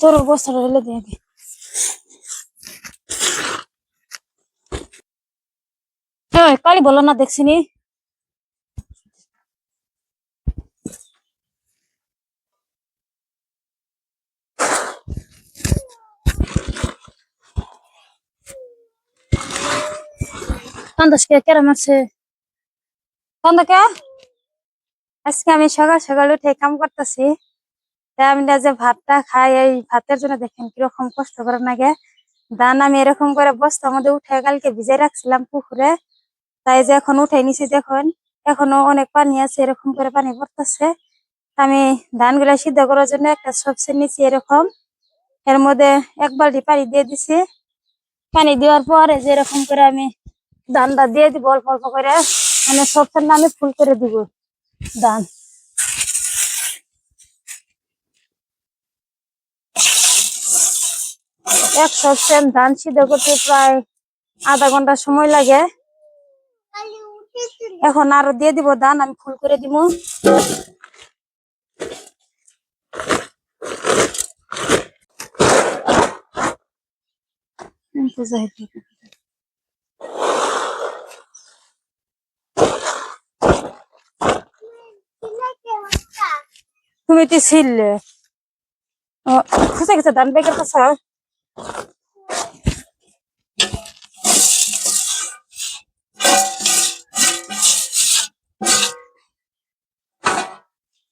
ترى بصر الذي কালি বলো না দেখছিনি কান্দাসকে মারছে? কান্দাকে? আজকে আমি সকাল সকাল উঠে কাম করতেছি। আমি যে ভাতটা খাই, এই ভাতের জন্য দেখেন কীরকম কষ্ট করে নাগে। ধান আমি এরকম করে বস্তার মধ্যে উঠে কালকে ভিজে রাখছিলাম পুকুরে। তাই যে এখন উঠে নিছি দেখুন, এখনও অনেক পানি আছে, এরকম করে পানি পড়তেছে। আমি ধানগুলা সিদ্ধ করার জন্য একটা সবসে নিছি এরকম। এর মধ্যে এক বালতি পানি দিয়ে দিছি। পানি দেওয়ার পরে যে এরকম করে আমি ধানটা দিয়ে দিব, অল্প অল্প করে মানে সবসের নামে ফুল করে দিব ধান। এক সবসেন ধান সিদ্ধ করতে প্রায় আধা ঘণ্টা সময় লাগে। এখন আরও দিয়ে দিব ধান আমি ফুল করে দিব তুমি তো ছিলে। ও খুঁজে গেছে? ধান বেগের কাছে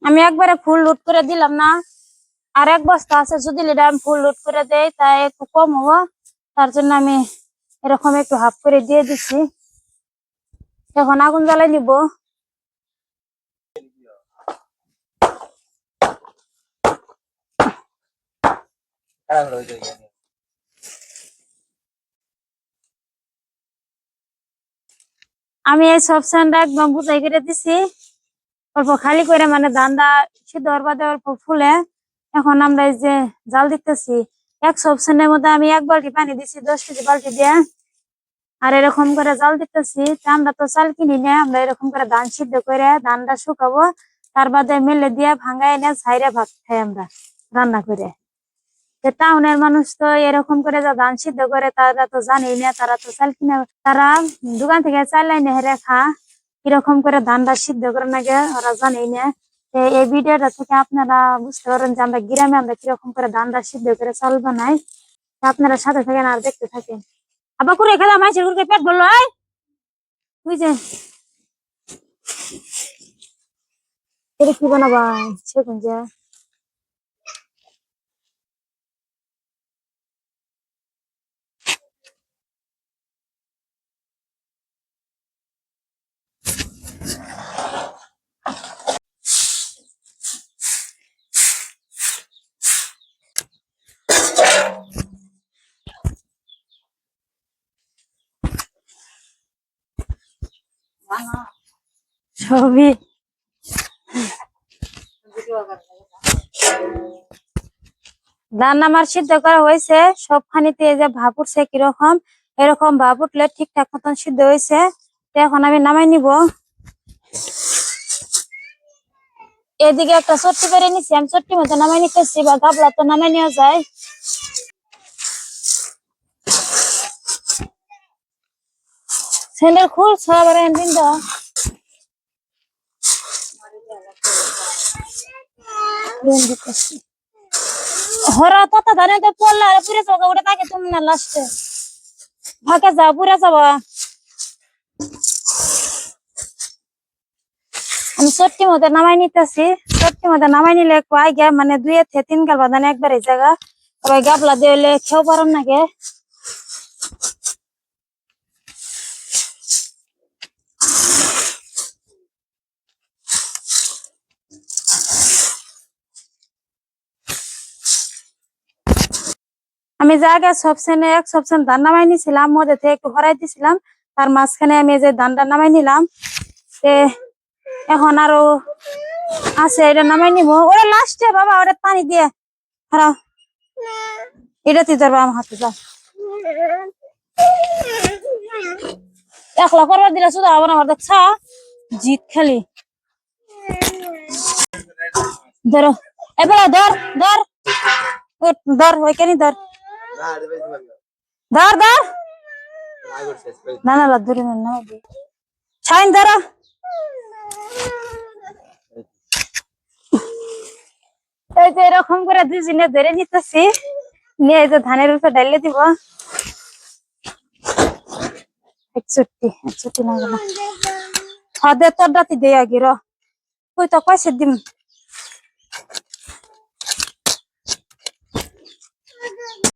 আমি একবারে ফুল লুট করে দিলাম না। আর এক বস্তা আছে যদি আমি ফুল লুট করে দেই তাই একটু কম হব। তার জন্য আমি এরকম একটু হাফ করে দিয়ে দিচ্ছি। এখন আগুন জ্বালাই নিব। আমি এই সব সানটা একদম বুঝাই করে দিছি। অল্প খালি করে মানে ধানটা সিদ্ধ হওয়ার বাদে অল্প ফুলে, এখন আমরা এই যে জাল দিতেছি, এক সব সানের মধ্যে আমি এক বালতি পানি দিছি, দশ কেজি বালতি দিয়ে, আর এরকম করে জাল দিতেছি আমরা তো চাল কিনি না, আমরা এরকম করে ধান সিদ্ধ করে ধানটা শুকাবো, তার বাদে মেলে দিয়ে ভাঙাই এনে ছাইরে ভাত খাই আমরা রান্না করে। টাউনের মানুষ তো এরকম করে যা ধান সিদ্ধ করে, তারা তো জানেই না, তারা তো চাল কিনে, তারা দোকান থেকে চাল হেরে খা কীরকম করে ধানটা সিদ্ধ করে নাকি ওরা জানেই না। এই ভিডিওটা থেকে আপনারা বুঝতে পারেন যে আমরা গ্রামে আমরা কীরকম করে ধানটা সিদ্ধ করে চাল নাই আপনারা সাথে থাকেন আর দেখতে থাকেন। আবার করে খেলা মাছের করে পেট বলল বুঝছে কি বানাবা? সেগুন যে। ছবি। ধান আমার সিদ্ধ করা হয়েছে। সবখানিতে যে ভাপ উঠছে কীরকম, এরকম ভাপ উঠলে ঠিকঠাক মতন সিদ্ধ হয়েছে। এখন আমি নামাই নিব। এদিকে একটা চট্টি বেড়ে নিছি। আমি চট্টি মতো নামাই নিতেছি বা গাবলা তো নামাই নেওয়া যায়। স্যান্ডেল খুল সবার দিন তো। হরা, তত ধানে তো পড়লা, আর পুরে যাব ওটা তাকে তুমি না লাস্টে। ফাঁকে যাও, পুরে যাবা। আমি চট্টি মধ্যে নামাই নিতেছি চট্টি মধ্যে নামাই নিলে একটু আগে মানে দুই তিন গাল বাদানে একবার এই জায়গা। ওই গাবলা দিয়ে খেয়েও পারম নাকি আমি জায়গা সবসেনে এক সবসেন ধান নামাই নিছিলাম মধ্যে থেকে একটু হরাই দিছিলাম। তার মাঝখানে আমি যে ধানটা নামাই নিলাম। এখন আরও আছে, এটা নামাই নিব। ওরা লাস্টে বাবা ওটা পানি দিয়ে। হারাও। এটা তুই ধরবা আমার হাতে যাও একলা করবার দিলে শুধু আবার আমার দেখছা। জিত খালি। ধরো। এবার ধর ধর। ধর ওইখানে ধর। ধর ধর। না না ধরে না না ছাইন ধর। এই যে এরকম করে দুজনে ধরে নিতেছি, নিয়ে এই যে ধানের উপরে ডাইলে দিব। একষট্টি একষট্টি না গেল। হ্যাঁ দে, তোর রাতি দে আগে, র। কই তো কয়সে দিম